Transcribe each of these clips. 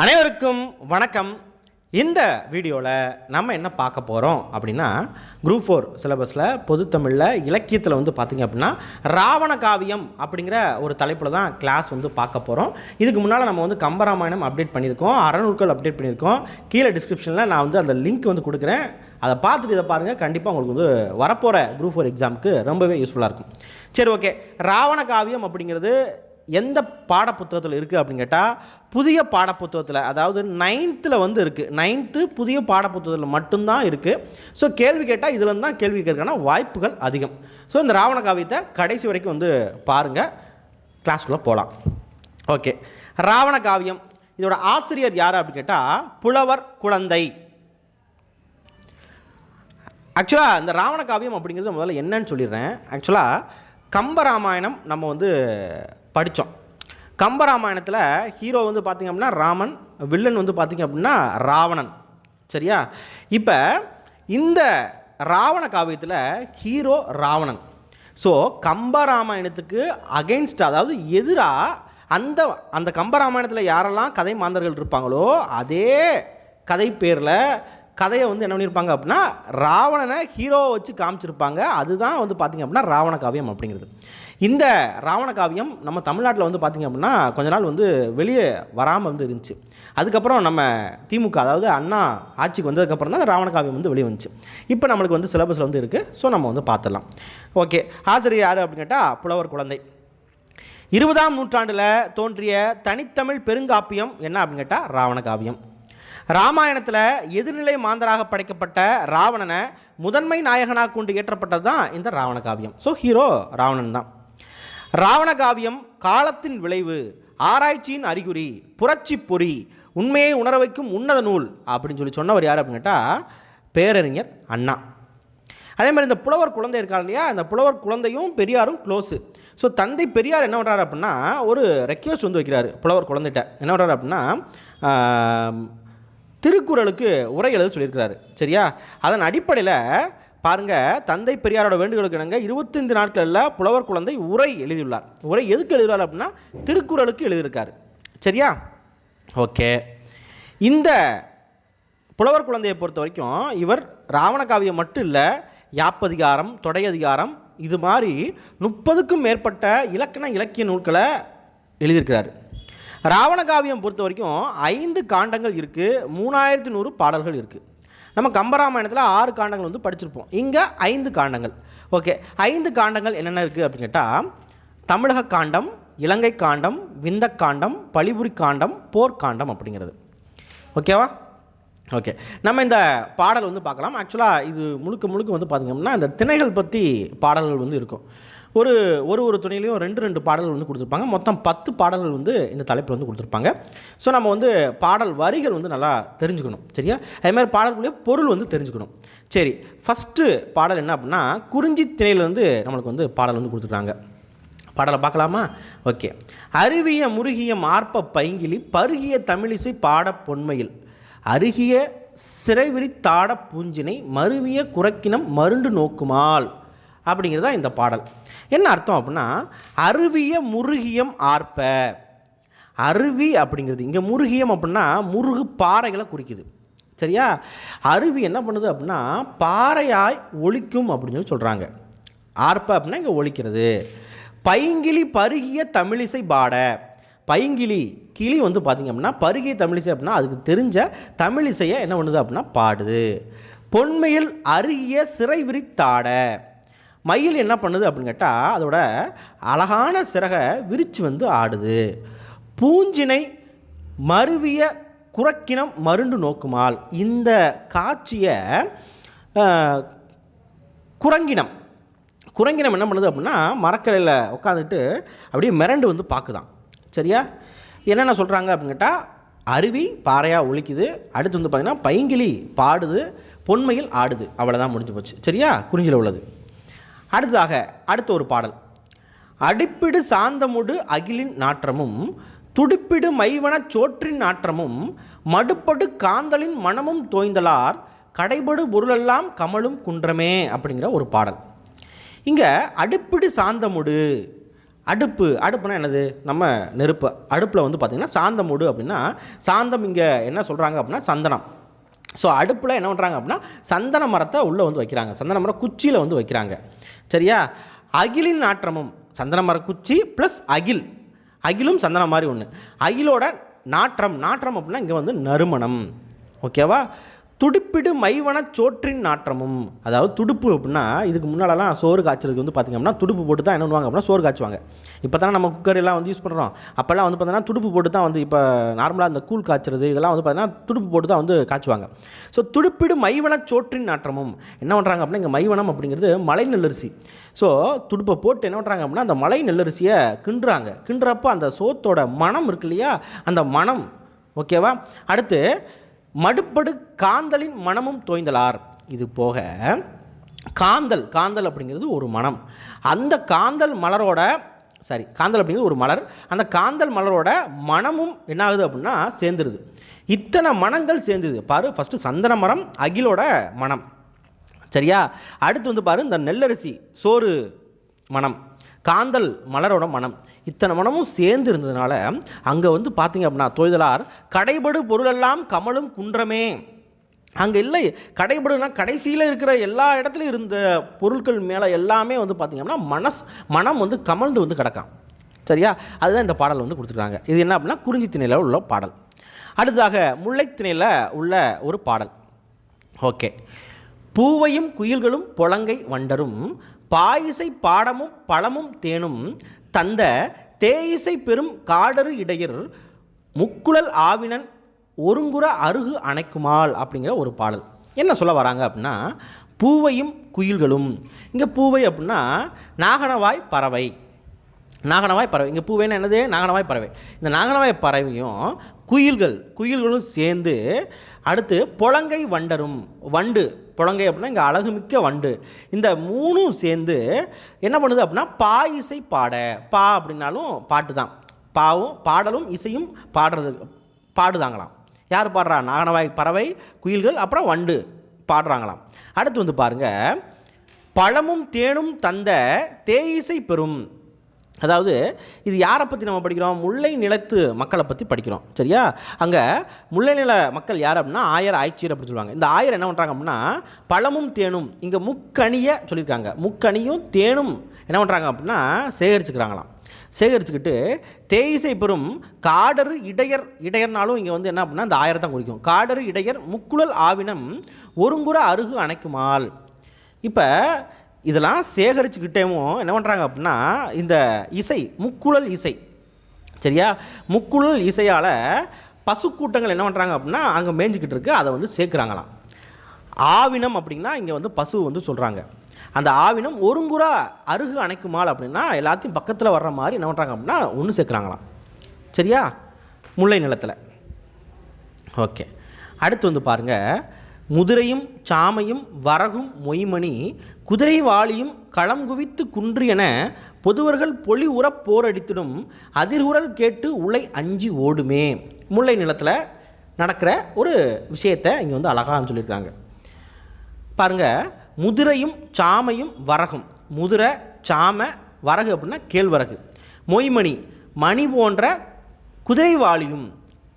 அனைவருக்கும் வணக்கம். இந்த வீடியோவில் நம்ம என்ன பார்க்க போகிறோம் அப்படின்னா குரூப் ஃபோர் சிலபஸில் பொதுத்தமிழில் இலக்கியத்தில் வந்து பார்த்திங்க அப்படின்னா ராவண காவியம் அப்படிங்கிற ஒரு தலைப்பில் தான் கிளாஸ் வந்து பார்க்க போகிறோம் இதுக்கு முன்னால் நம்ம வந்து கம்பராமாயணம் அப்டேட் பண்ணியிருக்கோம் அறநூற்கள் அப்டேட் பண்ணியிருக்கோம். கீழே டிஸ்கிரிப்ஷனில் நான் வந்து அந்த லிங்க் வந்து கொடுக்குறேன். அதை பார்த்துட்டு இதை பாருங்கள் கண்டிப்பாக உங்களுக்கு வந்து வரப்போகிற குரூப் ஃபோர் எக்ஸாமுக்கு ரொம்பவே யூஸ்ஃபுல்லாக இருக்கும். சரி ஓகே ராவண காவியம் அப்படிங்கிறது எந்த பாடப்புத்தகத்தில் இருக்குது அப்படின்னு கேட்டால் புதிய பாடப்புத்தகத்தில் அதாவது நைன்த்தில் வந்து இருக்குது நைன்த்து புதிய பாடப்புத்தகத்தில் மட்டும்தான் இருக்குது ஸோ கேள்வி கேட்டால் இதில் தான் கேள்வி கேட்கறதுக்கான வாய்ப்புகள் அதிகம். ஸோ இந்த ராவண காவியத்தை கடைசி வரைக்கும் வந்து பாருங்கள் கிளாஸ்க்குள்ளே போகலாம் ஓகே ராவண காவியம் இதோட ஆசிரியர் யார் அப்படின்னு கேட்டால் புலவர் குழந்தை. ஆக்சுவலாக இந்த ராவண காவியம் அப்படிங்கிறது முதல்ல என்னன்னு சொல்லிடுறேன். ஆக்சுவலாக கம்பராமாயணம் நம்ம வந்து படித்தோம். கம்பராமாயணத்தில் ஹீரோ வந்து பார்த்திங்க அப்படின்னா ராமன் வில்லன் வந்து பார்த்திங்க அப்படின்னா ராவணன். சரியா? இப்போ இந்த ராவண காவியத்தில் ஹீரோ ராவணன். ஸோ கம்பராமாயணத்துக்கு அகைன்ஸ்ட் அதாவது எதிராக அந்த அந்த கம்பராமாயணத்தில் யாரெல்லாம் கதை மாந்தர்கள் இருப்பாங்களோ அதே கதை பேரில் கதையை வந்து என்ன பண்ணியிருப்பாங்க அப்படின்னா ராவணனை ஹீரோவை வச்சு காமிச்சிருப்பாங்க. அதுதான் வந்து பார்த்திங்க அப்படின்னா ராவண காவியம் அப்படிங்கிறது. இந்த ராவண காவியம் நம்ம தமிழ்நாட்டில் வந்து பார்த்திங்க அப்படின்னா கொஞ்ச நாள் வந்து வெளியே வராமல் வந்து இருந்துச்சு. அதுக்கப்புறம் நம்ம திமுக அதாவது அண்ணா ஆட்சிக்கு வந்ததுக்கப்புறம் தான் ராவண காவியம் வந்து வெளியே வந்துச்சு. இப்போ நம்மளுக்கு வந்து சிலபஸில் வந்து இருக்குது ஸோ நம்ம வந்து பார்த்துடலாம் ஓகே ஆசிரியர் யார் அப்படின்னு கேட்டால் புலவர் குழந்தை. இருபதாம் நூற்றாண்டில் தோன்றிய தனித்தமிழ் பெருங்காப்பியம் என்ன அப்படின்னு கேட்டால் ராவண காவியம். ராமாயணத்தில் எதிர்நிலை மாந்தராக படைக்கப்பட்ட ராவணனை முதன்மை நாயகனாக கொண்டு இயற்றப்பட்டது தான் இந்த ராவண காவியம். ஸோ ஹீரோ ராவணன் தான். ராவண காவியம் காலத்தின் விளைவு ஆராய்ச்சியின் அறிகுறி புரட்சி பொறி உண்மையை உணர வைக்கும் உன்னத நூல் அப்படின்னு சொல்லி சொன்னவர் யார் அப்படின்னு கேட்டால் பேரறிஞர் அண்ணா. அதே மாதிரி இந்த புலவர் குழந்தை இருக்கார் இல்லையா? இந்த புலவர் குழந்தையும் பெரியாரும் க்ளோஸு ஸோ தந்தை பெரியார் என்ன பண்ணுறாரு அப்படின்னா ஒரு ரெக்வஸ்ட் வந்து வைக்கிறாரு புலவர் குழந்தைகிட்ட. என்ன பண்ணுறாரு அப்படின்னா திருக்குறளுக்கு உரை எழுத சொல்லியிருக்கிறாரு. சரியா? அதன் அடிப்படையில் பாருங்கள் தந்தை பெரியாரோட வேண்டுகோளுக்கு இணங்க இருபத்தைந்து நாட்களில் புலவர் குழந்தை உரை எழுதியுள்ளார். உரை எதுக்கு எழுதுறாரு அப்படின்னா திருக்குறளுக்கு எழுதியிருக்காரு. சரியா? ஓகே. இந்த புலவர் குழந்தையை பொறுத்த வரைக்கும் இவர் ராவண காவியம் மட்டும் இல்லை யாப்பதிகாரம் தொடையதிகாரம் இது மாதிரி முப்பதுக்கும் மேற்பட்ட இலக்கண இலக்கிய நூல்களை எழுதியிருக்கிறார். ராவண காவியம் பொறுத்த வரைக்கும் ஐந்து காண்டங்கள் இருக்குது மூணாயிரத்தி நூறு பாடல்கள் இருக்குது நம்ம கம்பராமாயணத்தில் ஆறு காண்டங்கள் வந்து படிச்சிருப்போம். இங்கே ஐந்து காண்டங்கள். ஓகே ஐந்து காண்டங்கள் என்னென்ன இருக்குது அப்படின்னு கேட்டால் தமிழக காண்டம் இலங்கை காண்டம் விந்த காண்டம் பழிபுரி காண்டம் போர்க்காண்டம் அப்படிங்கிறது. ஓகேவா ஓகே நம்ம இந்த பாடல் வந்து பார்க்கலாம். ஆக்சுவலாக இது முழுக்க முழுக்க வந்து பார்த்திங்கன்னா இந்த திணைகள் பற்றி பாடல்கள் வந்து இருக்கும். ஒரு ஒரு ஒரு துணையிலையும் ரெண்டு ரெண்டு பாடல்கள் வந்து கொடுத்துருப்பாங்க. மொத்தம் பத்து பாடல்கள் வந்து இந்த தலைப்பில் வந்து கொடுத்துருப்பாங்க. ஸோ நம்ம வந்து பாடல் வரிகள் வந்து நல்லா தெரிஞ்சுக்கணும் சரியா? அதே மாதிரி பாடல்களுடைய பொருள் வந்து தெரிஞ்சுக்கணும். சரி ஃபஸ்ட்டு பாடல் என்ன அப்படின்னா குறிஞ்சி திணையிலேருந்து நம்மளுக்கு வந்து பாடல் வந்து கொடுத்துருக்காங்க. பாடலை பார்க்கலாமா? ஓகே. அருவிய முருகிய மார்ப்ப பைங்கிலி பருகிய தமிழிசை பாட பொன்மையில் அருகிய சிறைவிரி தாட பூஞ்சினை மருவிய குறக்கினம் மருண்டு நோக்குமாள். அப்படிங்கிறது தான் இந்த பாடல். என்ன அர்த்தம் அப்படின்னா அருவிய முருகியம் ஆர்ப்ப. அருவி அப்படிங்கிறது இங்கே முருகியம் அப்படின்னா முருகு பாறைகளை குறிக்குது. சரியா? அருவி என்ன பண்ணுது அப்படின்னா பாறையாய் ஒழிக்கும் அப்படின்னு சொல்லி சொல்கிறாங்க ஆர்ப்ப அப்படின்னா இங்கே ஒழிக்கிறது பைங்கிளி பருகிய தமிழிசை பாட. பைங்கிளி கிளி வந்து பார்த்திங்க அப்படின்னா பருகிய தமிழிசை அப்படின்னா அதுக்கு தெரிஞ்ச தமிழிசையை என்ன பண்ணுது அப்படின்னா பாடுது. பொன்மையில் அருகிய சிறை விரித்தாட. மயில் என்ன பண்ணுது அப்படின்னு கேட்டால் அதோட அழகான சிறகை விரித்து வந்து ஆடுது. பூஞ்சினை மருவிய குறக்கினம் மருண்டு நோக்குமால். இந்த காட்சியை குரங்கினம். குரங்கினம் என்ன பண்ணுது அப்படின்னா மரக்கலையில் உட்காந்துட்டு அப்படியே மிரண்டு வந்து பார்க்குதான் சரியா? என்னென்ன சொல்கிறாங்க அப்படின்னு கேட்டால் அருவி பாறையாக ஒழிக்குது அடுத்து வந்து பார்த்திங்கன்னா பைங்கிலி பாடுது. பொன்மையில் ஆடுது. அவ்வளோதான் முடிஞ்சு போச்சு. சரியா? குறிஞ்சில் உள்ளது. அடுத்ததாக அடுத்த ஒரு பாடல். அடிப்பிடு சாந்தமுடு அகிலின் நாற்றமும் துடிப்பிடு மைவனச் சோற்றின் நாற்றமும் மடுப்படு காந்தலின் மனமும் தோய்ந்தலார் கடைபடு பொருளெல்லாம் கமலும் குன்றமே அப்படிங்கிற ஒரு பாடல். இங்கே அடுப்பிடு சாந்தமுடு அடுப்பு அடுப்புனா என்னது? நம்ம நெருப்பு. அடுப்பில் வந்து பார்த்திங்கன்னா சாந்தமுடு அப்படின்னா சாந்தம் இங்கே என்ன சொல்கிறாங்க அப்படின்னா சந்தனம். ஸோ அடுப்பில் என்ன பண்ணுறாங்க அப்படின்னா சந்தன மரத்தை உள்ளே வந்து வைக்கிறாங்க. சந்தன மரம் குச்சியில் வந்து வைக்கிறாங்க. சரியா? அகிலின் நாற்றமும் சந்தன மர குச்சி ப்ளஸ் அகில். அகிலும் சந்தனம் மாதிரி ஒன்று அகிலோட நாற்றம் நாற்றம் அப்படின்னா இங்கே வந்து நறுமணம். ஓகேவா துடுப்பிடு மைவனச் சோற்றின் நாற்றமும். அதாவது துடுப்பு அப்படின்னா இதுக்கு முன்னாலலாம் சோறு காய்ச்சலுக்கு வந்து பார்த்திங்க அப்படின்னா துடுப்பு போட்டு தான் என்ன பண்ணுவாங்க அப்படின்னா சோறு காய்ச்சுவாங்க. இப்போ தானே நம்ம குக்கர் எல்லாம் வந்து யூஸ் பண்ணுறோம் அப்போல்லாம் வந்து பார்த்தீங்கன்னா துடுப்பு போட்டு தான் வந்து இப்போ நார்மலாக இந்த கூழ் காய்ச்சறது இதெல்லாம் வந்து பார்த்தீங்கன்னா துடுப்பு போட்டு தான் வந்து காய்ச்சுவாங்க. ஸோ துடுப்பிடு மைவனச் சோற்றின் நாற்றமும். என்ன பண்ணுறாங்க அப்படின்னா இங்கே மைவனம் அப்படிங்கிறது மலை நெல்லரிசி. ஸோ துடுப்பை போட்டு என்ன பண்ணுறாங்க அப்படின்னா அந்த மலை நெல்லரிசியை கிண்டுறாங்க. கிண்டுறப்போ அந்த சோத்தோட மனம் இருக்கு இல்லையா? அந்த மனம் ஓகேவா அடுத்து மடுப்படு காந்தலின் மனமும் தோய்ந்தலார். இது போக காந்தல் காந்தல் அப்படிங்கிறது ஒரு மனம். அந்த காந்தல் மலரோட சாரி காந்தல் அப்படிங்கிறது ஒரு மலர். அந்த காந்தல் மலரோட மனமும் என்ன ஆகுது அப்படின்னா சேர்ந்துருது. இத்தனை மனங்கள் சேர்ந்துது. பாரு ஃபஸ்ட்டு சந்தன மரம் அகிலோட மனம். சரியா? அடுத்து வந்து பாரு இந்த நெல்லரிசி சோறு மனம். காந்தல் மலரோட மனம். இத்தனை மனமும் சேர்ந்து இருந்ததுனால அங்கே வந்து பார்த்தீங்க அப்படின்னா தொய்தலார் கடைபடு பொருளெல்லாம் கமலும் குன்றமே. அங்கே இல்லை கடைபடுனா கடைசியில் இருக்கிற எல்லா இடத்துலையும் இருந்த பொருட்கள் மேலே எல்லாமே வந்து பார்த்திங்க அப்படின்னா மனஸ் மனம் வந்து கமழ்ந்து வந்து கிடக்காம். சரியா? அதுதான் இந்த பாடல் வந்து கொடுத்துருக்காங்க. இது என்ன அப்படின்னா குறிஞ்சி திணையில் உள்ள பாடல். அடுத்ததாக முல்லைத்திணையில் உள்ள ஒரு பாடல். ஓகே. பூவையும் குயில்களும் பொலங்கை வண்டரும் பாயிசை பாடமும் பழமும் தேனும் தந்த தேயிசை பெரும் காடரு இடையர் முக்குழல் ஆவினன் ஒருங்குற அருகு அணைக்குமாள் அப்படிங்கிற ஒரு பாடல். என்ன சொல்ல வராங்க அப்படின்னா பூவையும் குயில்களும். இங்கே பூவை அப்படின்னா நாகனவாய் பறவை. நாகனவாய் பறவை. இங்கே பூவைன்னா என்னது? நாகனவாய் பறவை. இந்த நாகனவாய் பறவையும் குயில்கள் குயில்களும் சேர்ந்து அடுத்து புலங்கை வண்டரும் வண்டு. குழந்தை அப்படின்னா இங்கே அழகுமிக்க வண்டு. இந்த மூணும் சேர்ந்து என்ன பண்ணுது அப்படின்னா பா இசை பாட. பா அப்படின்னாலும் பாட்டு தான் பாவும் பாடலும் இசையும் பாடுறது பாடுதாங்களாம். யார் பாடுறா? நாகனவாய் பறவை குயில்கள் அப்புறம் வண்டு பாடுறாங்களாம். அடுத்து வந்து பாருங்கள் பழமும் தேனும் தந்த தேயிசை பெறும் அதாவது இது யாரை பற்றி நம்ம படிக்கிறோம்? முல்லை நிலத்து மக்களை பற்றி படிக்கிறோம். சரியா? அங்கே முல்லை நில மக்கள் யார் அப்படின்னா ஆயர் ஆய்ச்சியர் அப்படின்னு சொல்லுவாங்க. இந்த ஆயர் என்ன பண்ணுறாங்க அப்படின்னா பழமும் தேனும் இங்கே முக்கணியை சொல்லியிருக்காங்க. முக்கணியும் தேனும் என்ன பண்ணுறாங்க அப்படின்னா சேகரிச்சுக்கிறாங்களாம். சேகரிச்சுக்கிட்டு தேயிசை பெறும் காடரு இடையர் இடையர்னாலும் இங்கே வந்து என்ன அப்படின்னா இந்த ஆயர் தான் குறிக்கும். காடரு இடையர் முக்குழல் ஆவினம் ஒருங்குற அருகு அணைக்குமால். இப்போ இதெல்லாம் சேகரிச்சுக்கிட்டேவும் என்ன பண்ணுறாங்க அப்படின்னா இந்த இசை முக்குழல் இசை. சரியா? முக்குழல் இசையால் பசுக்கூட்டங்கள் என்ன பண்ணுறாங்க அப்படின்னா அங்கே மேய்ஞ்சிக்கிட்டு இருக்குது அதை வந்து சேர்க்குறாங்களாம். ஆவினம் அப்படின்னா இங்கே வந்து பசு வந்து சொல்கிறாங்க அந்த ஆவினம் ஒருங்குறா அருகு அணைக்குமாள் அப்படின்னா எல்லாத்தையும் பக்கத்தில் வர்ற மாதிரி என்ன பண்ணுறாங்க அப்படின்னா ஒன்று சேர்க்குறாங்களாம். சரியா? முல்லை நிலத்தில். ஓகே. அடுத்து வந்து பாருங்கள் முதிரையும் சாமையும் வரகும் மொய்மணி குதிரை வாளியும் களம் குவித்து குன்று என பொதுவர்கள் பொலி உறப் போரடித்திடும் அதிர்குரல் கேட்டு உலை அஞ்சி ஓடுமே. முல்லை நிலத்தில் நடக்கிற ஒரு விஷயத்தை இங்கே வந்து அழகாக சொல்லியிருக்காங்க. பாருங்க முதிரையும் சாமையும் வரகும். முதிரை சாமை வரகு அப்படின்னா கேழ்வரகு. மொய்மணி மணி போன்ற குதிரைவாளியும்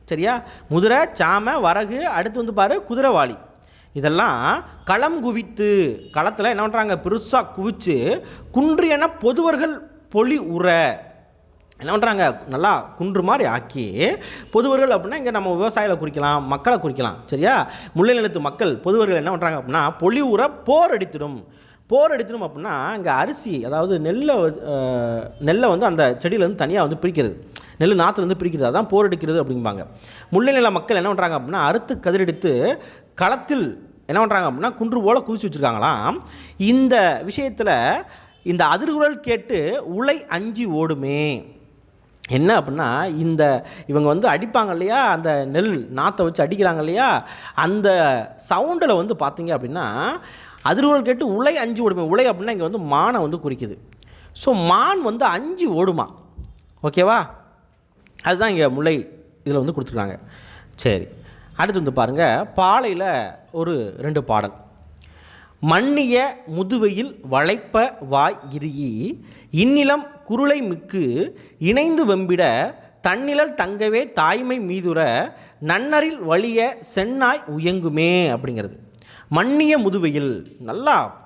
சரியா? முதிரை சாமை வரகு அடுத்து வந்து பாரு குதிரைவாளி. இதெல்லாம் களம் குவித்து களத்தில் என்ன பண்ணுறாங்க பெருசாக குவிச்சு குன்றியன பொதுவர்கள் பொலி உர என்ன பண்ணுறாங்க நல்லா குன்று மாதிரி ஆக்கி பொதுவர்கள் அப்படின்னா இங்கே நம்ம விவசாயிகளை குறிக்கலாம் மக்களை குறிக்கலாம் சரியா? முல்லை நிலத்து மக்கள் பொதுவர்கள் என்ன பண்ணுறாங்க அப்படின்னா பொலிவுற போர் அடித்திடும். போர் அடித்திடும் அப்படின்னா இங்கே அரிசி அதாவது நெல்லை வ- நெல்லை வந்து அந்த செடியிலேருந்து தனியாக வந்து பிரிக்கிறது. நெல் நாற்றுலேருந்து பிரிக்கிறது அதான் போர் அடிக்கிறது அப்படிம்பாங்க. முல்லை நில மக்கள் என்ன பண்ணுறாங்க அப்படின்னா அறுத்து கதிரெடுத்து களத்தில் என்ன பண்ணுறாங்க அப்படின்னா குன்று போல குதிச்சு வச்சுருக்காங்களாம். இந்த விஷயத்தில் இந்த அதிர்குரல் கேட்டு உலை அஞ்சி ஓடுமே. என்ன அப்படின்னா இந்த இவங்க வந்து அடிப்பாங்க இல்லையா? அந்த நெல் நாற்றை வச்சு அடிக்கிறாங்க இல்லையா? அந்த சவுண்டில் வந்து பார்த்தீங்க அப்படின்னா அதிர்வுகள் கேட்டு உலை அஞ்சு ஓடுமே. உலை அப்படின்னா இங்கே வந்து மானை வந்து குறிக்குது. ஸோ மான் வந்து அஞ்சு ஓடுமா? ஓகேவா அதுதான் இங்கே முல்லை இதில் வந்து கொடுத்துருக்காங்க. சரி. அடுத்து வந்து பாருங்கள் பாலையில் ஒரு ரெண்டு பாடல். மன்னிய முதுவையில் வளைப்ப வாய் இறுகி இன்னிலம் குருளை மிக்கு இணைந்து வெம்பிட தன்னிழல் தங்கவே தாய்மை மீதுர நன்னரில் வழிய சென்னாய் உயங்குமே அப்படிங்கிறது. மன்னிய முதுவெயில் நல்லா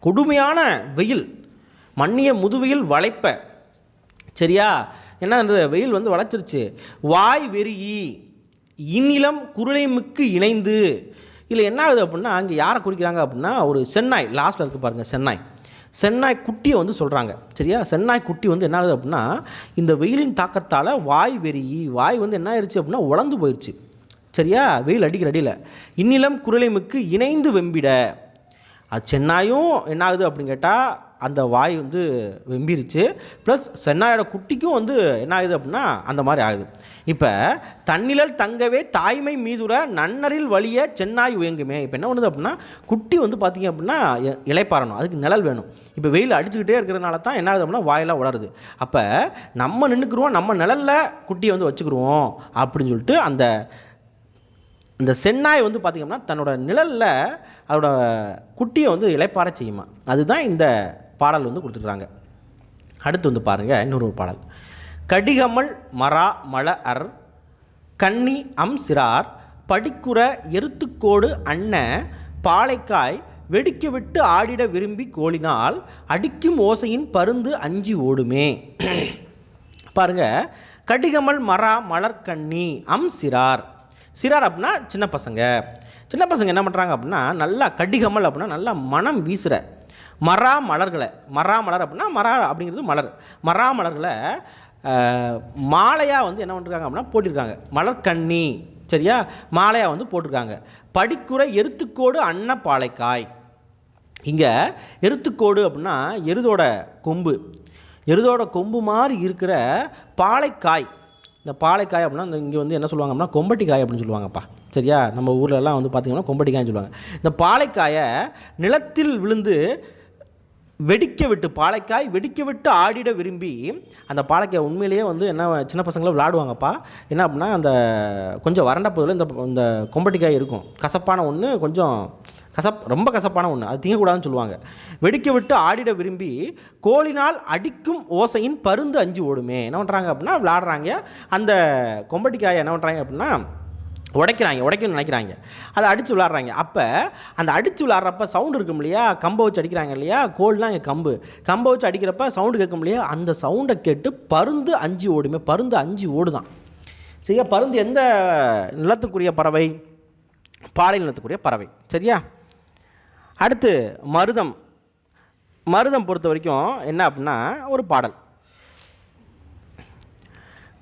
கொடுமையான வெயில். மன்னிய முதுவெயில் வளைப்ப. சரியா? என்ன அந்த வெயில் வந்து வளைச்சிருச்சு வாய் வெறியி இந்நிலம் குருளைமிக்கு இணைந்து. இதில் என்ன ஆகுது அப்படின்னா அங்கே யாரை குறிக்கிறாங்க அப்படின்னா ஒரு சென்னாய் லாஸ்ட்டில் இருக்கு பாருங்கள் சென்னாய். சென்னாய் குட்டியை வந்து சொல்கிறாங்க சரியா? சென்னாய் குட்டி வந்து என்ன ஆகுது அப்படின்னா இந்த வெயிலின் தாக்கத்தால் வாய் வெறியி வாய் வந்து என்ன ஆயிடுச்சு அப்படின்னா உலந்து போயிடுச்சு சரியா? வெயில் அடிக்கிற அடியில். இன்னிலம் குரலைமுக்கு இணைந்து வெம்பிட. அது சென்னாயும் என்ன ஆகுது அப்படின்னு கேட்டால் அந்த வாய் வந்து வெம்பிருச்சு. ப்ளஸ் சென்னாயோட குட்டிக்கும் வந்து என்ன ஆகுது அப்படின்னா அந்த மாதிரி ஆகுது. இப்போ தன்னிழல் தங்கவே தாய்மை மீதுர நன்னரில் வழிய சென்னாய் உயங்குமே. இப்போ என்ன பண்ணுது அப்படின்னா குட்டி வந்து பார்த்திங்க அப்படின்னா இ- அதுக்கு நிழல் வேணும். இப்போ வெயில் அடிச்சுக்கிட்டே இருக்கிறதுனால தான் என்ன ஆகுது அப்படின்னா வாயெல்லாம் வளருது அப்போ நம்ம நின்றுக்குருவோம் நம்ம நிழலில் குட்டியை வந்து வச்சுக்கிருவோம் அப்படின்னு சொல்லிட்டு அந்த இந்த சென்னாய் வந்து பார்த்திங்கன்னா தன்னோட நிழலில் அதோட குட்டியை வந்து இலைப்பாற செய்யுமா. அதுதான் இந்த பாடல் வந்து கொடுத்துருக்காங்க அடுத்து வந்து பாருங்கள் இன்னொரு ஒரு பாடல். கடிகமல் மரா மல அர் கன்னி அம் சிறார் படிக்குற எருத்துக்கோடு அன்ன பாலைக்காய் வெடிக்க விட்டு ஆடிட விரும்பி கோழினால் அடிக்கும் ஓசையின் பருந்து அஞ்சி ஓடுமே. பாருங்க கடிகமல் மரா மலர்கண்ணி அம் சிறார். சிறார் அப்படின்னா சின்ன பசங்க. சின்ன பசங்க என்ன பண்ணுறாங்க அப்படின்னா நல்லா கடிகமல் அப்படின்னா நல்லா மனம் வீசுகிற மரா மலர்களை மரா மலர் அப்படின்னா மரா அப்படிங்கிறது மலர். மரா மலர்களை மாலையாக வந்து என்ன பண்ணிருக்காங்க அப்படின்னா போட்டிருக்காங்க. மலர்கண்ணி சரியா? மாலையாக வந்து போட்டிருக்காங்க. படிக்குறை எருத்துக்கோடு அன்ன பாலைக்காய் இங்கே எருத்துக்கோடு அப்படின்னா எருதோட கொம்பு. எருதோட கொம்பு மாதிரி இருக்கிற பாலைக்காய். இந்த பாலைக்காய் அப்படின்னா இந்த இங்கே வந்து என்ன சொல்லுவாங்க அப்படின்னா கொம்பட்டிக்காய் அப்படின்னு சொல்லுவாங்கப்பா. சரியா? நம்ம ஊர்லலாம் வந்து பார்த்திங்கன்னா கொம்பட்டிக்காய்னு சொல்லுவாங்க. இந்த பாலைக்காயை நிலத்தில் விழுந்து வெடிக்க விட்டு பாலைக்காய் வெடிக்க விட்டு ஆடிட விரும்பி அந்த பாலைக்காய் உண்மையிலேயே வந்து என்ன சின்ன பசங்களை விளாடுவாங்கப்பா. என்ன அப்படின்னா அந்த கொஞ்சம் வறண்ட பகுதியில் இந்த இந்த கொம்பட்டிக்காய் இருக்கும். கசப்பான ஒன்று கொஞ்சம் கசப் ரொம்ப கசப்பான ஒன்று அது தீங்கக்கூடாதுன்னு சொல்லுவாங்க. வெடிக்க விட்டு ஆடிட விரும்பி கோழினால் அடிக்கும் ஓசையின் பருந்து அஞ்சு ஓடுமே. என்ன பண்ணுறாங்க அப்படின்னா விளாடுறாங்க. அந்த கொம்பட்டிக்காயை என்ன பண்ணுறாங்க அப்படின்னா உடைக்கிறாங்க உடைக்கணும்னு நினைக்கிறாங்க. அதை அடித்து விளாட்றாங்க. அப்போ அந்த அடித்து விளாட்றப்ப சவுண்டு இருக்கும் இல்லையா? கம்பை வச்சு அடிக்கிறாங்க இல்லையா? கோல்னா இங்கே கம்பு. கம்பை வச்சு அடிக்கிறப்ப சவுண்டு கேட்கும் இல்லையா? அந்த சவுண்டை கேட்டு பருந்து அஞ்சு ஓடுமே. பருந்து அஞ்சு ஓடுதான். சரியா? பருந்து எந்த நிலத்துக்குரிய பறவை? பாலை நிலத்துக்குரிய பறவை. சரியா? அடுத்து மருதம். மருதம் பொறுத்த வரைக்கும் என்ன அப்படின்னா ஒரு பாடல்.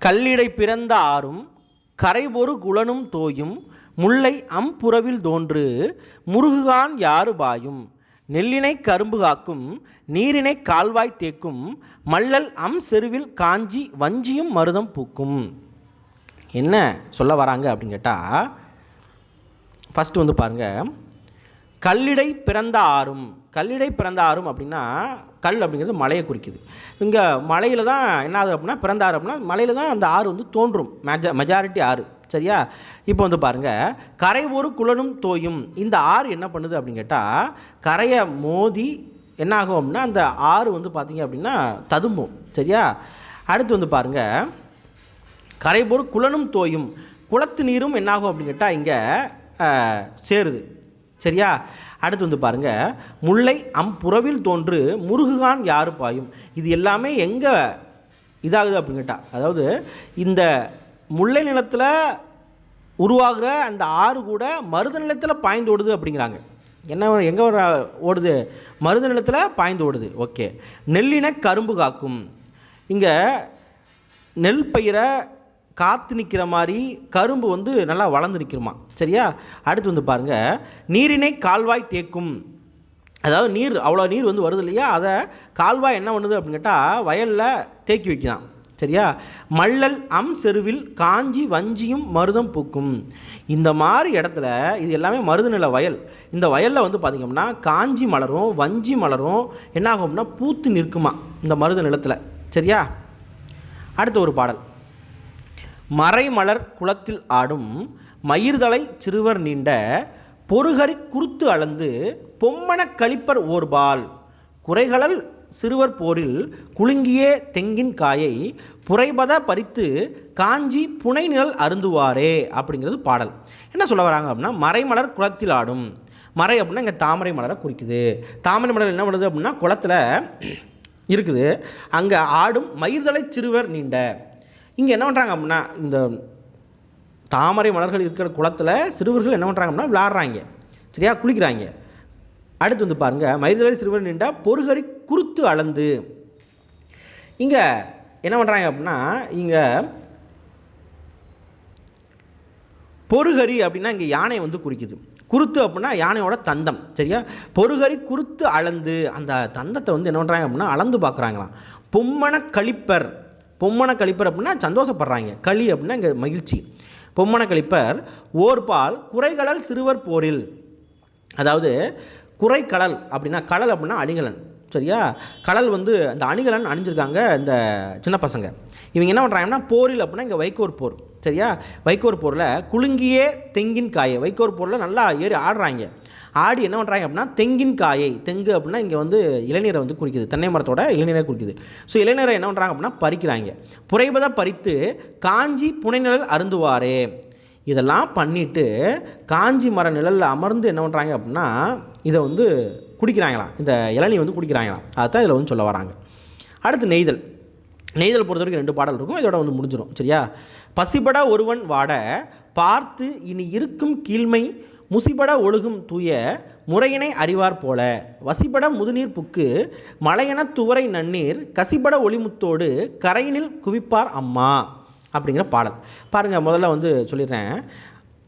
கல்லிடை பிறந்த ஆறும் கரைபொரு குளனும் தோயும் முல்லை அம்புறவில் தோன்று முருகுகான் யாறு பாயும்? நெல்லினை கரும்பு காக்கும் நீரினை கால்வாய் தேக்கும் மல்லல் அம் செருவில் காஞ்சி வஞ்சியும் மருதம் பூக்கும். என்ன சொல்ல வராங்க அப்படின்னு கேட்டால் ஃபஸ்ட்டு வந்து பாருங்கள் கல்லிடை பிறந்த ஆறும். கல்லிடை பிறந்த ஆறும் அப்படின்னா கல் அப்படிங்கிறது மலையை குறிக்குது. இங்கே மலையில் தான் என்ன ஆகுது அப்படின்னா பிறந்த ஆறு அப்படின்னா மலையில் தான் அந்த ஆறு வந்து தோன்றும். மெஜ மெஜாரிட்டி ஆறு. சரியா? இப்போ வந்து பாருங்கள் கரை ஒரு குளனும் தோயும். இந்த ஆறு என்ன பண்ணுது அப்படின்னு கேட்டால் கரையை மோதி என்ன ஆகும் அப்படின்னா அந்த ஆறு வந்து பார்த்தீங்க அப்படின்னா ததும்பும். சரியா? அடுத்து வந்து பாருங்கள் கரைபோர் குளனும் தோயும். குளத்து நீரும் என்னாகும் அப்படின்னு கேட்டால் இங்கே சேருது. சரியா? அடுத்து வந்து பாருங்க. முல்லை அம்புறவில் தோன்று முருகுகான் யாரு பாயும்? இது எல்லாமே எங்கே இதாகுது அப்படின்னு கேட்டால் அதாவது இந்த முல்லை நிலத்தில் உருவாகிற அந்த ஆறு கூட மருத நிலத்தில் பாய்ந்து ஓடுது அப்படிங்கிறாங்க. என்ன எங்கே ஓடுது? மருத நிலத்தில் பாய்ந்து ஓடுது. ஓகே. நெல்லின கரும்பு காக்கும். இங்கே நெல் பயிரை காத்து நிற்கிற மாதிரி கரும்பு வந்து நல்லா வளர்ந்து நிற்குமா சரியா? அடுத்து வந்து பாருங்கள் நீரினை கால்வாய் தேக்கும். அதாவது நீர் அவ்வளோ நீர் வந்து வருது இல்லையா? அதை கால்வாய் என்ன பண்ணுது அப்படின்னு கேட்டால் வயலில் தேக்கி வைக்கலாம் சரியா? மல்லல் அம் செருவில் காஞ்சி வஞ்சியும் மருதம் பூக்கும். இந்த மாதிரி இடத்துல இது எல்லாமே மருத நில வயல். இந்த வயலில் வந்து பார்த்திங்கம்னா காஞ்சி மலரும் வஞ்சி மலரும். என்ன ஆகும்னா பூத்து நிற்குமா இந்த மருத நிலத்தில். சரியா? அடுத்த ஒரு பாடல். மறைமலர் குளத்தில் ஆடும் மயிர்தலை சிறுவர் நீண்ட பொறுகரி குருத்து அளந்து பொம்மன கழிப்பர் ஓர்பால். குறைகளல் சிறுவர் போரில் குலுங்கிய தெங்கின் காயை புரைபத பறித்து காஞ்சி புனை நிழல் அருந்துவாரே அப்படிங்கிறது பாடல். என்ன சொல்ல வராங்க அப்படின்னா மறைமலர் குளத்தில் ஆடும். மறை அப்படின்னா இங்கே தாமரை மலரை குறிக்குது. தாமரை மலர் என்ன பண்ணுது அப்படின்னா குளத்தில் இருக்குது. அங்கே ஆடும் மயிர்தலை சிறுவர் நீண்ட இங்கே என்ன பண்ணுறாங்க அப்படின்னா இந்த தாமரை மலர்கள் இருக்கிற குளத்தில் சிறுவர்கள் என்ன பண்ணுறாங்க அப்படின்னா விளாட்றாங்க சரியா? குளிக்கிறாங்க. அடுத்து வந்து பாருங்கள் மயிர்தலை சிறுவர் நின்றால் பொறுகரி குருத்து அளந்து. இங்கே என்ன பண்ணுறாங்க அப்படின்னா இங்கே பொறுகரி அப்படின்னா இங்கே யானை வந்து குறிக்குது. குருத்து அப்படின்னா யானையோட தந்தம். சரியா? பொறுகரி குருத்து அளந்து அந்த தந்தத்தை வந்து என்ன பண்ணுறாங்க அப்படின்னா அளந்து பார்க்குறாங்களாம். பொம்மன கழிப்பர். பொம்மன கழிப்பர் அப்படின்னா சந்தோஷப்படுறாங்க. களி அப்படின்னா இங்கே மகிழ்ச்சி. பொம்மன கழிப்பர் ஓர்பால் குறைகடல் சிறுவர் போரில். அதாவது குறைக்கடல் அப்படின்னா கடல் அப்படின்னா அணிகலன். சரியா? கடல் வந்து அந்த அணிகலன் அணிஞ்சிருக்காங்க இந்த சின்ன பசங்க. இவங்க என்ன பண்ணுறாங்கன்னா போரில் அப்படின்னா இங்கே வைக்கோர் போர். சரியா? வைக்கோர் போரில் குலுங்கியே தெங்கின் காயை வைக்கோர் போரில் நல்லா ஏறி ஆடுறாங்க. ஆடி என்ன பண்ணுறாங்க அப்படின்னா தெங்கின் காயை தெங்கு அப்படின்னா இங்கே வந்து இளநீரை வந்து குடிக்குது. தென்னை மரத்தோட இளநீரை குடிக்குது. ஸோ இளநீரை என்ன பண்ணுறாங்க அப்படின்னா பறிக்கிறாங்க. புரைபதாக பறித்து காஞ்சி புனைநிழல் அருந்துவாரே. இதெல்லாம் பண்ணிவிட்டு காஞ்சி மர நிழலில் அமர்ந்து என்ன பண்ணுறாங்க அப்படின்னா இதை வந்து குடிக்கிறாங்களாம். இந்த இளநீ வந்து குடிக்கிறாங்களாம். அதுதான் இதில் வந்து சொல்ல வராங்க. அடுத்து நெய்தல். நெய்தல் பொறுத்த வரைக்கும் ரெண்டு பாடல் இருக்கும். இதோட வந்து முடிஞ்சிடும் சரியா? பசிபட ஒருவன் வாட பார்த்து இனி இருக்கும் கீழ்மை முசிபட ஒழுகும் தூய முறையினை அறிவார் போல. வசிபட முதுநீர் புக்கு மலையென துவரை நன்னீர் கசிபட ஒளிமுத்தோடு கரையினில் குவிப்பார் அம்மா அப்படிங்கிற பாடல். பாருங்கள் முதல்ல வந்து சொல்லிடுறேன்.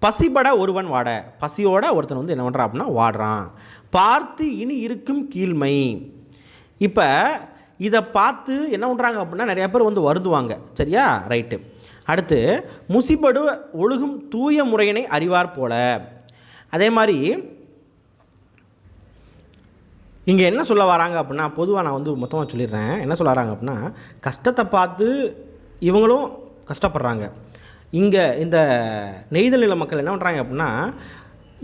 பசிபட ஒருவன் வாட பசியோட ஒருத்தன் வந்து என்ன பண்ணுறான் அப்படின்னா வாடுறான். பார்த்து இனி இருக்கும் கீழ்மை. இப்போ இதை பார்த்து என்ன பண்ணுறாங்க அப்படின்னா நிறையா பேர் வந்து வருந்துவாங்க. சரியா? ரைட்டு. அடுத்து முசிபடு ஒழுகும் தூய முறையினை அறிவார் போல. அதே மாதிரி இங்கே என்ன சொல்ல வராங்க அப்படின்னா பொதுவாக நான் வந்து மொத்தமாக சொல்லிடுறேன். என்ன சொல்ல வராங்க அப்படின்னா கஷ்டத்தை பார்த்து இவங்களும் கஷ்டப்படுறாங்க. இங்கே இந்த நெய்தல் நில மக்கள் என்ன பண்ணுறாங்க அப்படின்னா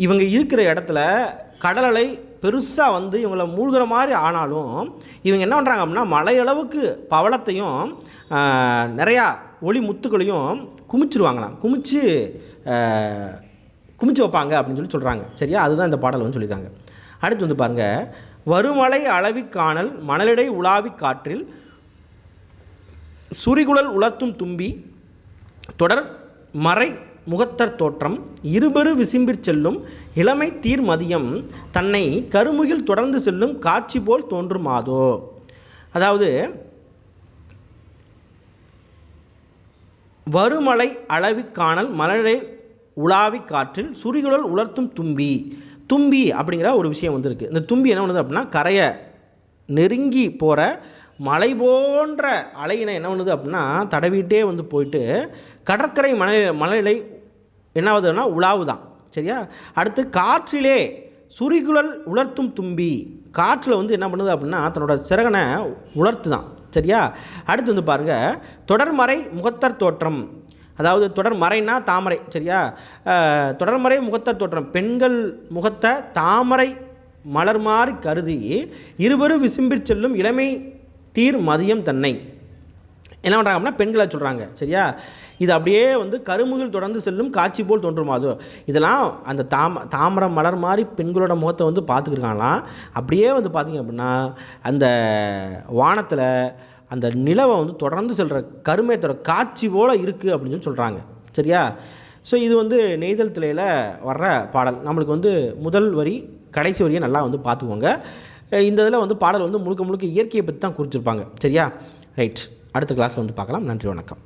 இவங்க இருக்கிற இடத்துல கடல் அலை பெருசாக வந்து இவங்கள மூழ்கிற மாதிரி ஆனாலும் இவங்க என்ன பண்ணுறாங்க அப்படின்னா மலையளவுக்கு பவளத்தையும் நிறையா ஒளி முத்துக்களையும் குமிச்சிருவாங்களாம். குமிச்சு குமிச்சு வைப்பாங்க அப்படின்னு சொல்லி சொல்கிறாங்க சரியா? அதுதான் இந்த பாடல் வந்து சொல்லியிருக்காங்க. அடுத்து வந்து பாருங்கள் வருமலை அளவி காணல் மணலிடை உலாவி காற்றில் சுரிகுழல் உலர்த்தும் தும்பி தொடர் மறை முகத்தர் தோற்றம் இருபெரு விசிம்பிற் செல்லும் இளமை தீர் மதியம் தன்னை கருமுகில் தொடர்ந்து செல்லும் காட்சி போல் தோன்றுமாதோ அதாவது வருமலை அளவி காணல் மலரை உலாவி காற்றில் சுரிகுழல் உலர்த்தும் தும்பி. தும்பி அப்படிங்கிற ஒரு விஷயம் வந்துருக்கு. இந்த தும்பி என்ன பண்ணுது அப்படின்னா கரையை நெருங்கி போகிற மலை போன்ற அலையினை என்ன பண்ணுது அப்படின்னா தடவிட்டே வந்து போயிட்டு கடற்கரை மலை மலையிலை என்ன ஆகுதுன்னா உலாவு தான் சரியா? அடுத்து காற்றிலே சுரிகுழல் உலர்த்தும் தும்பி. காற்றில் வந்து என்ன பண்ணுது அப்படின்னா தன்னோட சிறகனை உலர்த்து தான் சரியா? அடுத்து வந்து பாருங்கள் தொடர்மறை முகத்தர் தோற்றம். அதாவது தொடர்மறைனா தாமரை சரியா? தொடர்மறை முகத்தர் தோற்றம். பெண்கள் முகத்தை தாமரை மலர் மாறி கருதி இருவரும் விசும்பிற் செல்லும் இளமை தீர் மதியம் தன்னை. என்ன பண்ணுறாங்க அப்படின்னா பெண்களை சொல்கிறாங்க சரியா? இது அப்படியே வந்து கருமுகில் தொடர்ந்து செல்லும் காட்சி போல் தோன்றுமாதோ இதெல்லாம் அந்த தாம தாமரை மலர் மாதிரி பெண்களோட முகத்தை வந்து பார்த்துக்கிருக்காங்களாம் அப்படியே வந்து பார்த்தீங்க அப்படின்னா அந்த வானத்தில் அந்த நிலவை வந்து தொடர்ந்து செல்கிற கருமேத்தோட காட்சி போல் இருக்குது அப்படின்னு சொல்லி சொல்கிறாங்க சரியா? ஸோ இது வந்து நெய்தல் திலையில் வர்ற பாடல். நம்மளுக்கு வந்து முதல் வரி கடைசி வரியை நல்லா வந்து பார்த்துக்கோங்க. இந்த இதில் வந்து பாடல் வந்து முழுக்க முழுக்க இயற்கையை பற்றி தான் குறிச்சிருப்பாங்க. சரியா? ரைட் அடுத்த கிளாஸில் வந்து பார்க்கலாம். நன்றி வணக்கம்.